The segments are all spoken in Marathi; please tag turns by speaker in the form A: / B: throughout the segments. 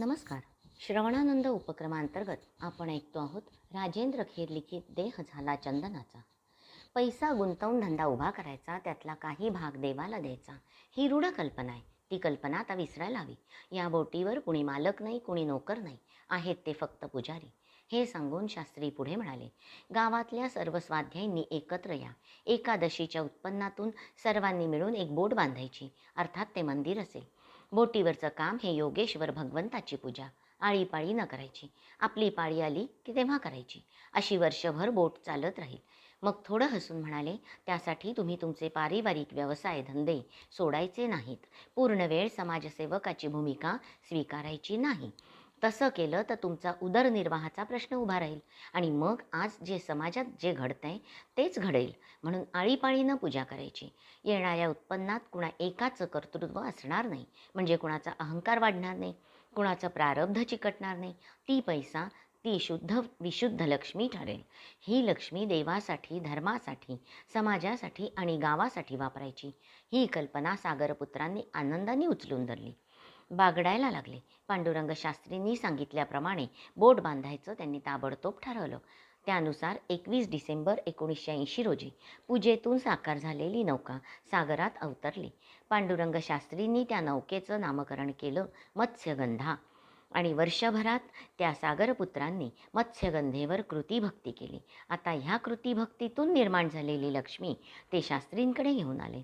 A: नमस्कार. श्रवणानंद उपक्रमांतर्गत आपण ऐकतो आहोत राजेंद्र खेर लिखित देह झाला चंदनाचा. पैसा गुंतवून धंदा उभा करायचा त्यातला काही भाग देवाला द्यायचा. ही रूढ कल्पना आहे. ती कल्पना आता विसरायला हवी. या बोटीवर कुणी मालक नाही कुणी नोकर नाही. आहेत ते फक्त पुजारी. हे सांगून शास्त्री पुढे म्हणाले गावातल्या सर्व स्वाध्यायींनी एकत्र या. एकादशीच्या उत्पन्नातून सर्वांनी मिळून एक बोट बांधायची. अर्थात ते मंदिर असेल. बोटीवरचं काम हे योगेश्वर भगवंताची पूजा. आळीपाळी न करायची. आपली पाळी आली की तेव्हा करायची. अशी वर्षभर बोट चालत राहील. मग थोडं हसून म्हणाले त्यासाठी तुम्ही तुमचे पारिवारिक व्यवसाय धंदे सोडायचे नाहीत. पूर्ण वेळ समाजसेवकाची भूमिका स्वीकारायची नाही. तसं केलं तर तुमचा उदरनिर्वाहाचा प्रश्न उभा राहील आणि मग आज जे समाजात जे घडतंय तेच घडेल म्हणून आळीपाळीनं पूजा करायची. येणाऱ्या उत्पन्नात कुणा एकाचं कर्तृत्व असणार नाही म्हणजे कुणाचा अहंकार वाढणार नाही कुणाचं प्रारब्ध चिकटणार नाही ती पैसा ती शुद्ध विशुद्ध लक्ष्मी ठरेल. ही लक्ष्मी देवासाठी धर्मासाठी समाजासाठी आणि गावासाठी वापरायची. ही कल्पना सागरपुत्रांनी आनंदाने उचलून धरली. बागडायला लागले. पांडुरंग शास्त्रींनी सांगितल्याप्रमाणे बोट बांधायचं त्यांनी ताबडतोब ठरवलं. त्यानुसार एकवीस डिसेंबर एकोणीसशे ऐंशी रोजी पूजेतून साकार झालेली नौका सागरात अवतरली. पांडुरंग शास्त्रींनी त्या नौकेचं नामकरण केलं मत्स्यगंधा आणि वर्षभरात त्या सागरपुत्रांनी मत्स्यगंधेवर कृतीभक्ती केली. आता ह्या कृतीभक्तीतून निर्माण झालेली लक्ष्मी ते शास्त्रींकडे घेऊन आले.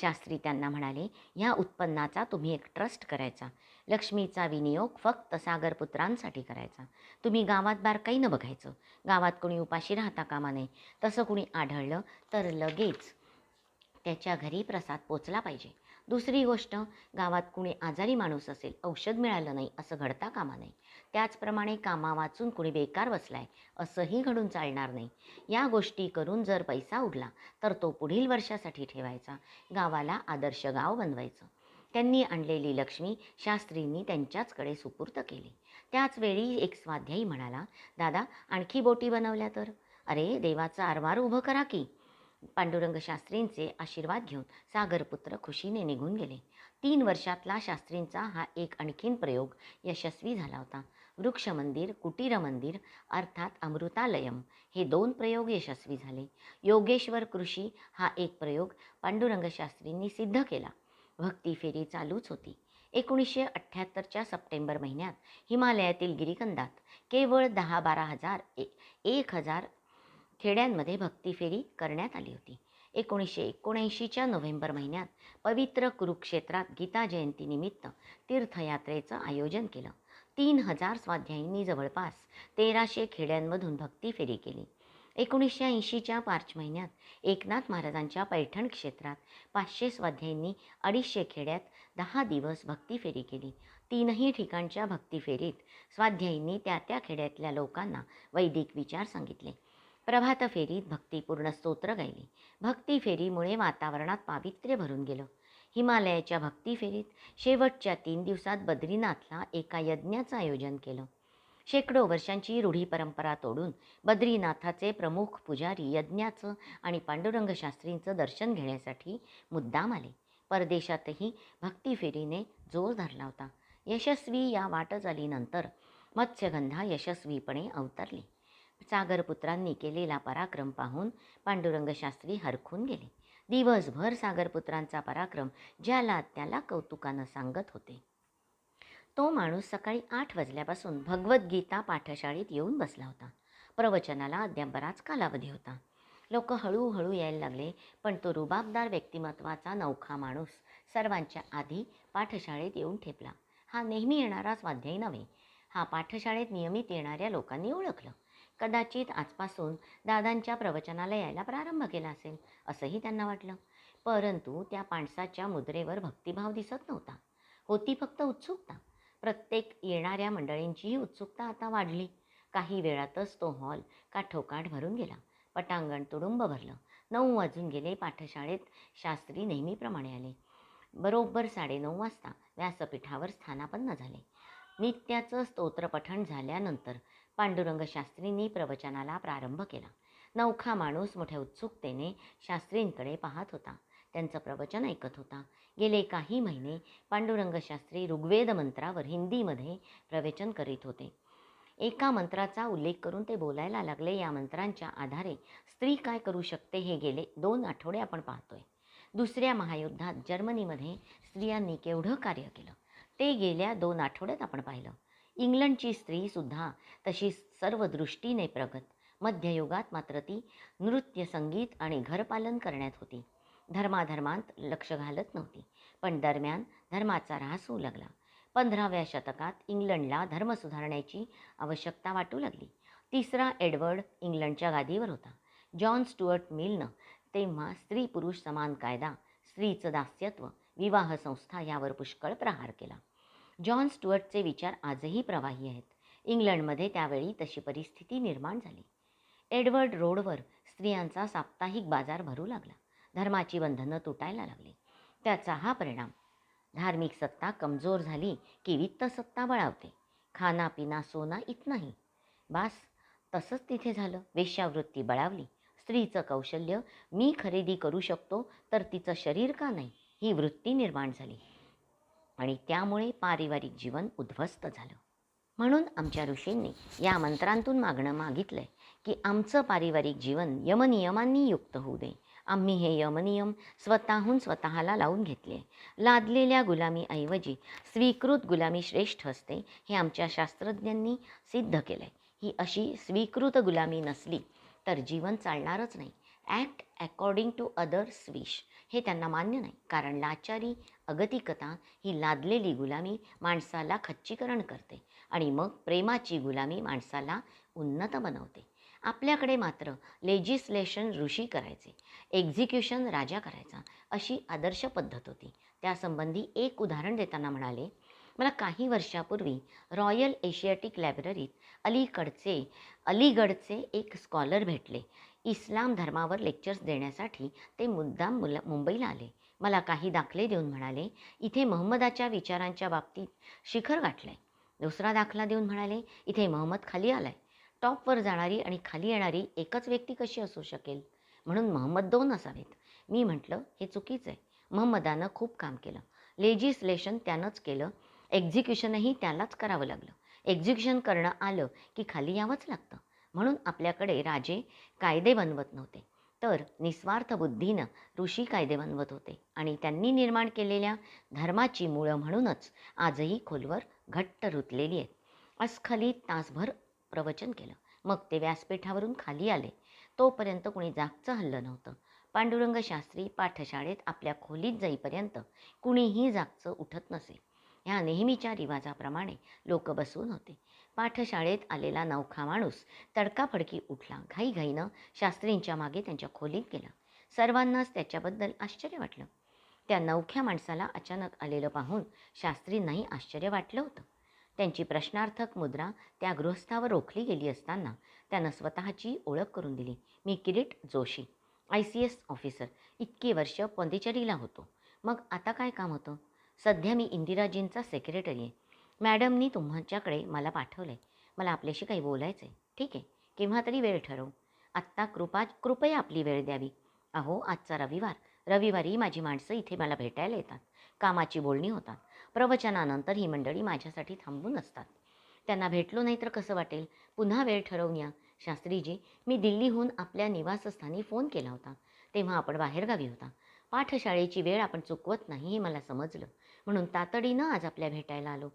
A: शास्त्री त्यांना म्हणाले ह्या उत्पन्नाचा तुम्ही एक ट्रस्ट करायचा. लक्ष्मीचा विनियोग फक्त सागरपुत्रांसाठी करायचा. तुम्ही गावात बारकाईनं बघायचं. गावात कोणी उपाशी राहता कामा नये. तसं कुणी आढळलं तर लगेच त्याच्या घरी प्रसाद पोचला पाहिजे. दुसरी गोष्ट गावात कुणी आजारी माणूस असेल औषध मिळालं नाही असं घडता कामा नये. त्याचप्रमाणे कामा वाचून कुणी बेकार बसलाय असंही घडून चालणार नाही. या गोष्टी करून जर पैसा उरला तर तो पुढील वर्षासाठी ठेवायचा गावाला आदर्श गाव बनवायचं. त्यांनी आणलेली लक्ष्मी शास्त्रींनी त्यांच्याचकडे सुपूर्त केली. त्याचवेळी एक स्वाध्यायी म्हणाला दादा आणखी बोटी बनवल्या तर? अरे देवाचं आरमार उभं करा की. पांडुरंग शास्त्रींचे आशीर्वाद घेऊन सागरपुत्र खुशीने निघून गेले. तीन वर्षातला शास्त्रींचा हा एक आणखीन प्रयोग यशस्वी झाला होता. वृक्ष मंदिर कुटीर मंदिर अर्थात अमृतालयम हे दोन प्रयोग यशस्वी झाले. योगेश्वर कृषी हा एक प्रयोग पांडुरंग शास्त्रींनी सिद्ध केला. भक्ती फेरी चालूच होती. एकोणीसशे अठ्ठ्याहत्तरच्या सप्टेंबर महिन्यात हिमालयातील गिरीकंदात केवळ दहा बारा हजार ए एक हजार खेड्यांमध्ये भक्तीफेरी करण्यात आली होती. एकोणीसशे एकोणऐंशीच्या नोव्हेंबर महिन्यात पवित्र कुरुक्षेत्रात गीता जयंतीनिमित्त तीर्थयात्रेचं आयोजन केलं. तीन हजार स्वाध्यायींनी जवळपास तेराशे खेड्यांमधून भक्ती फेरी केली. एकोणीसशे ऐंशीच्या मार्च महिन्यात एकनाथ महाराजांच्या पैठण क्षेत्रात पाचशे स्वाध्यायींनी अडीचशे खेड्यात दहा दिवस भक्तीफेरी केली. तीनही ठिकाणच्या भक्तीफेरीत स्वाध्यायींनी त्या त्या खेड्यातल्या लोकांना वैदिक विचार सांगितले. प्रभात फेरीत भक्तिपूर्ण स्तोत्र गायली. भक्ती फेरीमुळे वातावरणात पावित्र्य भरून गेलं. हिमालयाच्या भक्ती फेरीत शेवटच्या तीन दिवसात बद्रीनाथला एका यज्ञाचं आयोजन केलं. शेकडो वर्षांची रूढी परंपरा तोडून बद्रीनाथाचे प्रमुख पुजारी यज्ञाचं आणि पांडुरंगशास्त्रींचं दर्शन घेण्यासाठी मुद्दाम आले. परदेशातही भक्ती फेरीने जोर धरला होता. यशस्वी या वाटचालीनंतर मत्स्यगंधा यशस्वीपणे अवतरली. सागरपुत्रांनी केलेला पराक्रम पाहून पांडुरंग शास्त्री हरखून गेले. दिवसभर सागरपुत्रांचा पराक्रम ज्याला त्याला कौतुकानं सांगत होते. तो माणूस सकाळी आठ वाजल्यापासून भगवद्गीता पाठशाळेत येऊन बसला होता. प्रवचनाला अद्याप बराच कालावधी होता. लोक हळूहळू यायला लागले पण तो रुबाबदार व्यक्तिमत्वाचा नौखा माणूस सर्वांच्या आधी पाठशाळेत येऊन ठेपला. हा नेहमी येणारा स्वाध्यायी नव्हे हा पाठशाळेत नियमित येणाऱ्या लोकांनी ओळखलं. कदाचित आजपासून दादांच्या प्रवचनाला यायला प्रारंभ केला असेल असंही त्यांना वाटलं. परंतु त्या माणसाच्या मुद्रेवर भक्तिभाव दिसत नव्हता. होती फक्त उत्सुकता. प्रत्येक येणाऱ्या मंडळींचीही उत्सुकता आता वाढली. काही वेळातच तो हॉल काठोकाठ भरून गेला. पटांगण तुडुंब भरलं. नऊ वाजून गेले. पाठशाळेत शास्त्री नेहमीप्रमाणे आले. बरोबर साडेनऊ वाजता व्यासपीठावर स्थानापन्न झाले. नित्याचं स्तोत्रपठण झाल्यानंतर पांडुरंग शास्त्रींनी प्रवचनाला प्रारंभ केला. नौखा माणूस मोठ्या उत्सुकतेने शास्त्रींकडे पाहत होता. त्यांचं प्रवचन ऐकत होता. गेले काही महिने पांडुरंग शास्त्री ऋग्वेद मंत्रावर हिंदीमध्ये प्रवचन करीत होते. एका मंत्राचा उल्लेख करून ते बोलायला लागले. या मंत्रांच्या आधारे स्त्री काय करू शकते हे गेले दोन आठवडे आपण पाहतोय. दुसऱ्या महायुद्धात जर्मनीमध्ये स्त्रियांनी केवढं कार्य केलं? ते गेल्या दोन आठवड्यात आपण पाहिलं. इंग्लंडची स्त्रीसुद्धा तशी सर्व दृष्टीने प्रगत. मध्ययुगात मात्र ती नृत्य संगीत आणि घरपालन करण्यात होती. धर्माधर्मांत लक्ष घालत नव्हती पण दरम्यान धर्माचा ऱ्हास होऊ लागला. पंधराव्या शतकात इंग्लंडला धर्म सुधारण्याची आवश्यकता वाटू लागली. तिसरा एडवर्ड इंग्लंडच्या गादीवर होता. जॉन स्टुअर्ट मिलनं तेव्हा स्त्री पुरुष समान कायदा स्त्रीचं दास्यत्व विवाह संस्था यावर पुष्कळ प्रहार केला. जॉन स्टुअर्टचे विचार आजही प्रवाही आहेत. इंग्लंडमध्ये त्यावेळी तशी परिस्थिती निर्माण झाली. एडवर्ड रोडवर स्त्रियांचा साप्ताहिक बाजार भरू लागला. धर्माची बंधनं तुटायला लागली. त्याचा हा परिणाम धार्मिक सत्ता कमजोर झाली की वित्त सत्ता बळावते. खानापिना सोना इत नाही. बास तसंच तिथे झालं. वेश्यावृत्ती बळावली. स्त्रीचं कौशल्य मी खरेदी करू शकतो तर तिचं शरीर का नाही? ही वृत्ती निर्माण झाली. आणि त्यामुळे पारिवारिक जीवन उद्ध्वस्त झालं. म्हणून आमच्या ऋषींनी या मंत्रांतून मागणं मागितलंय की आमचं पारिवारिक जीवन यमनियमांनी युक्त होऊ दे. आम्ही हे यमनियम स्वतःहून स्वतःला लावून घेतले. लादलेल्या गुलामीऐवजी स्वीकृत गुलामी श्रेष्ठ असते हे आमच्या शास्त्रज्ञांनी सिद्ध केलं आहे ही अशी स्वीकृत गुलामी नसली तर जीवन चालणारच नाही. Act according to others wish हे त्यांना मान्य नाही. कारण लाचारी अगतिकता ही लादलेली गुलामी माणसाला खच्चीकरण करते आणि मग प्रेमाची गुलामी माणसाला उन्नत बनवते. आपल्याकडे मात्र लेजिस्लेशन ऋषी करायचे एक्झिक्युशन राजा करायचा अशी आदर्श पद्धत होती. त्यासंबंधी एक उदाहरण देताना म्हणाले मला काही वर्षापूर्वी रॉयल एशियाटिक लायब्ररीत अलीकडचे अलीगडचे एक स्कॉलर भेटले. इस्लाम धर्मावर लेक्चर्स देण्यासाठी ते मुद्दाम मुला मुंबईला आले. मला काही दाखले देऊन म्हणाले इथे महम्मदाच्या विचारांच्या बाबतीत शिखर गाठलं दुसरा दाखला देऊन म्हणाले इथे महम्मद खाली आलाय. टॉपवर जाणारी आणि खाली येणारी एकच व्यक्ती कशी असू शकेल? म्हणून महम्मद दोन असावेत. मी म्हटलं हे चुकीचं आहे. महम्मदानं खूप काम केलं. लेजिस्लेशन त्यानंच केलं. एक्झिक्युशनही त्यालाच करावं लागलं. एक्झिक्युशन करणं आलं की खाली यावंच लागतं. म्हणून आपल्याकडे राजे कायदे बनवत नव्हते. तर निस्वार्थ बुद्धीनं ऋषी कायदे बनवत होते आणि त्यांनी निर्माण केलेल्या धर्माची मुळं म्हणूनच आजही खोलवर घट्ट रुतलेली आहेत. अस्खलित तासभर प्रवचन केलं. मग ते व्यासपीठावरून खाली आले. तोपर्यंत कुणी जागचं हल्लं नव्हतं. पांडुरंग शास्त्री पाठशाळेत आपल्या खोलीत जाईपर्यंत कुणीही जागचं उठत नसे. ह्या नेहमीच्या रिवाजाप्रमाणे लोक बसून होते. पाठशाळेत आलेला नवखा माणूस तडकाफडकी उठला. घाईघाईनं शास्त्रींच्या मागे त्यांच्या खोलीत गेला. सर्वांनाच त्याच्याबद्दल आश्चर्य वाटलं. त्या नवख्या माणसाला अचानक आलेलं पाहून शास्त्रींनाही आश्चर्य वाटलं होतं. त्यांची प्रश्नार्थक मुद्रा त्या गृहस्थावर रोखली गेली असताना त्यानं स्वतःची ओळख करून दिली. मी Kirit Joshi I C S officer. इतकी वर्ष पॉंदिचेरीला होतो. मग आता काय काम होतं? सध्या मी इंदिराजींचा सेक्रेटरी आहे. मॅडमनी तुमच्याकडे मला पाठवलं आहे मला आपल्याशी काही बोलायचं आहे ठीक आहे? केव्हा तरी वेळ ठरवू. आत्ता कृपा कृपया आपली वेळ द्यावी. अहो आजचा रविवार. रविवारी माझी माणसं इथे मला भेटायला येतात. कामाची बोलणी होतात. प्रवचनानंतर ही मंडळी माझ्यासाठी थांबून असतात. त्यांना भेटलो नाही तर कसं वाटेल? पुन्हा वेळ ठरवून या. शास्त्रीजी मी दिल्लीहून आपल्या निवासस्थानी फोन केला होता. तेव्हा आपण बाहेरगावी होता. पाठशाळेची वेळ आपण चुकवत नाही हे मला समजलं. म्हणून तातडीनं आज आपल्या भेटायला आलो.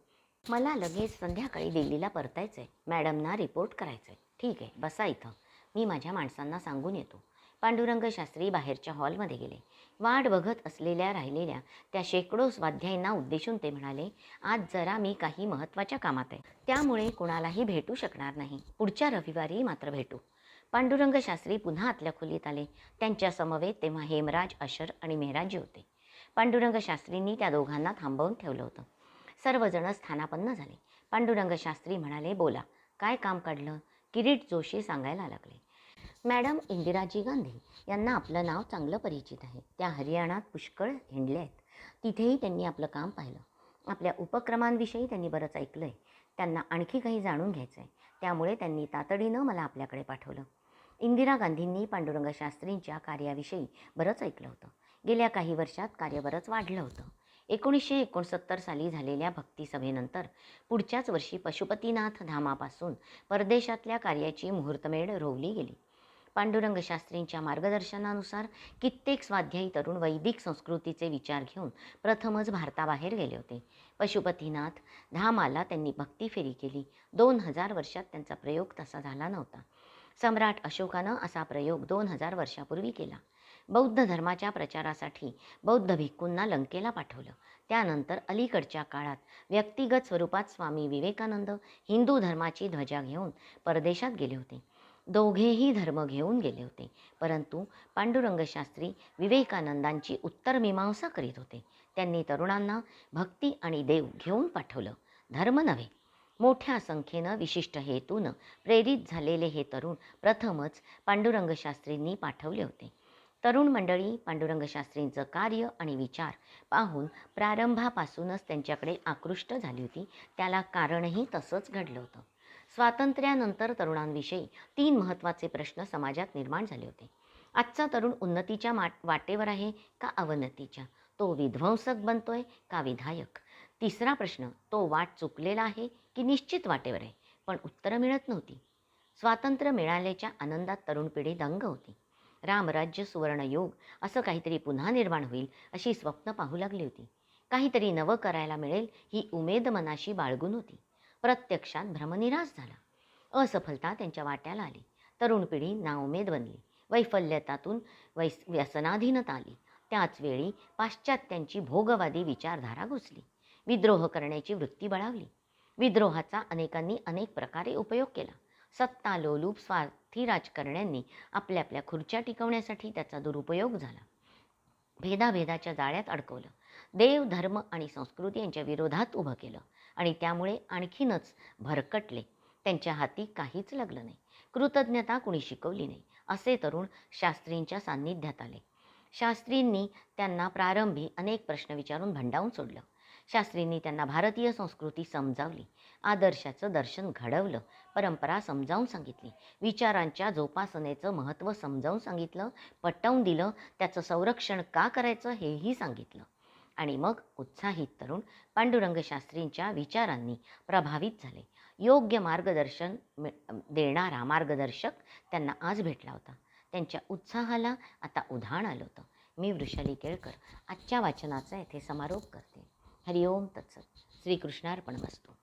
A: मला लगेच संध्याकाळी दिल्लीला परतायचं आहे मॅडमना रिपोर्ट करायचं आहे ठीक आहे बसा इथं. मी माझ्या माणसांना सांगून येतो. पांडुरंग शास्त्री बाहेरच्या हॉलमध्ये गेले. वाट बघत असलेल्या राहिलेल्या त्या शेकडो स्वाध्यायींना उद्देशून ते म्हणाले आज जरा मी काही महत्त्वाच्या कामात आहे. त्यामुळे कुणालाही भेटू शकणार नाही. पुढच्या रविवारी मात्र भेटू. पांडुरंग शास्त्री पुन्हा आतल्या खोलीत आले. त्यांच्या समवेत तेव्हा हेमराज अशर आणि मेहराजी होते. पांडुरंग शास्त्रींनी त्या दोघांना थांबवून ठेवलं होतं. सर्वजण स्थानापन्न झाले. पांडुरंग शास्त्री म्हणाले बोला काय काम काढलं? किरीट जोशी सांगायला लागले. मॅडम इंदिराजी गांधी यांना आपलं नाव चांगलं परिचित आहे. त्या हरियाणात पुष्कळ हिंडल्या आहेत. तिथेही त्यांनी आपलं काम पाहिलं. आपल्या उपक्रमांविषयी त्यांनी बरंच ऐकलं आहे त्यांना आणखी काही जाणून घ्यायचं आहे त्यामुळे त्यांनी तातडीनं मला आपल्याकडे पाठवलं. इंदिरा गांधींनी पांडुरंग शास्त्रींच्या कार्याविषयी बरंच ऐकलं होतं. गेल्या काही वर्षात कार्य बरंच वाढलं होतं. एकोणीसशे एकोणसत्तर साली झालेल्या भक्तिसभेनंतर पुढच्याच वर्षी पशुपतीनाथ धामापासून परदेशातल्या कार्याची मुहूर्तमेढ रोवली गेली. पांडुरंग शास्त्रींच्या मार्गदर्शनानुसार कित्येक स्वाध्यायी तरुण वैदिक संस्कृतीचे विचार घेऊन प्रथमच भारताबाहेर गेले होते. पशुपतीनाथ धामाला त्यांनी भक्ती फेरी केली. दोन हजार वर्षात त्यांचा प्रयोग तसा झाला नव्हता. सम्राट अशोकानं असा प्रयोग दोन हजार वर्षापूर्वी केला. बौद्ध धर्माच्या प्रचारासाठी बौद्ध भिक्खूंना लंकेला पाठवलं. त्यानंतर अलीकडच्या काळात व्यक्तिगत स्वरूपात स्वामी विवेकानंद हिंदू धर्माची ध्वजा घेऊन परदेशात गेले होते. दोघेही धर्म घेऊन गेले होते परंतु पांडुरंगशास्त्री विवेकानंदांची उत्तरमीमांसा करीत होते. त्यांनी तरुणांना भक्ती आणि देव घेऊन पाठवलं. धर्म नव्हे मोठ्या संख्येनं विशिष्ट हेतूनं प्रेरित झालेले हे तरुण प्रथमच पांडुरंगशास्त्रींनी पाठवले होते. तरुण मंडळी पांडुरंगशास्त्रींचं कार्य आणि विचार पाहून प्रारंभापासूनच त्यांच्याकडे आकृष्ट झाली होती. त्याला कारणही तसंच घडलं होतं. स्वातंत्र्यानंतर तरुणांविषयी तीन महत्त्वाचे प्रश्न समाजात निर्माण झाले होते. आजचा तरुण उन्नतीच्या मा वाटेवर आहे का अवनतीच्या? तो विध्वंसक बनतोय का विधायक? तिसरा प्रश्न तो वाट चुकलेला आहे की निश्चित वाटेवर आहे? पण उत्तरं मिळत नव्हती. स्वातंत्र्य मिळाल्याच्या आनंदात तरुण पिढी दंग होती. रामराज्य सुवर्णयोग असं काहीतरी पुन्हा निर्माण होईल अशी स्वप्न पाहू लागली होती. काहीतरी नवं करायला मिळेल ही उमेद मनाशी बाळगून होती. प्रत्यक्षात भ्रमनिराश झाला. असफलता त्यांच्या वाट्याला आली. तरुण पिढी नाउमेद बनली. वैफल्यतातून वैस व्यसनाधीनता आली. त्याचवेळी पाश्चात्यांची भोगवादी विचारधारा घुसली. विद्रोह करण्याची वृत्ती बळावली. विद्रोहाचा अनेकांनी अनेक प्रकारे उपयोग केला. सत्ता लोलूप स्वार्थी राजकारण्यांनी आपल्या आपल्या खुर्च्या टिकवण्यासाठी त्याचा दुरुपयोग झाला. भेदाभेदाच्या जाळ्यात अडकवलं. देव धर्म आणि संस्कृती यांच्या विरोधात उभं केलं आणि त्यामुळे आणखीनच भरकटले. त्यांच्या हाती काहीच लागलं नाही. कृतज्ञता कुणी शिकवली नाही असे तरुण शास्त्रींच्या सान्निध्यात आले. शास्त्रींनी त्यांना प्रारंभी अनेक प्रश्न विचारून भंडावून सोडलं. शास्त्रींनी त्यांना भारतीय संस्कृती समजावली. आदर्शाचं दर्शन घडवलं. परंपरा समजावून सांगितली. विचारांच्या जोपासनेचं महत्त्व समजावून सांगितलं. पटवून दिलं. त्याचं संरक्षण का करायचं हेही सांगितलं. आणि मग उत्साहित तरुण पांडुरंग शास्त्रींच्या विचारांनी प्रभावित झाले. योग्य मार्गदर्शन देणारा मार्गदर्शक त्यांना आज भेटला होता. त्यांच्या उत्साहाला आता उधाण आलं होतं. मी वृषाली केळकर. आजच्या वाचनाचा येथे समारोप करते. हरिओम तत्सत. श्रीकृष्णार्पण वस्तू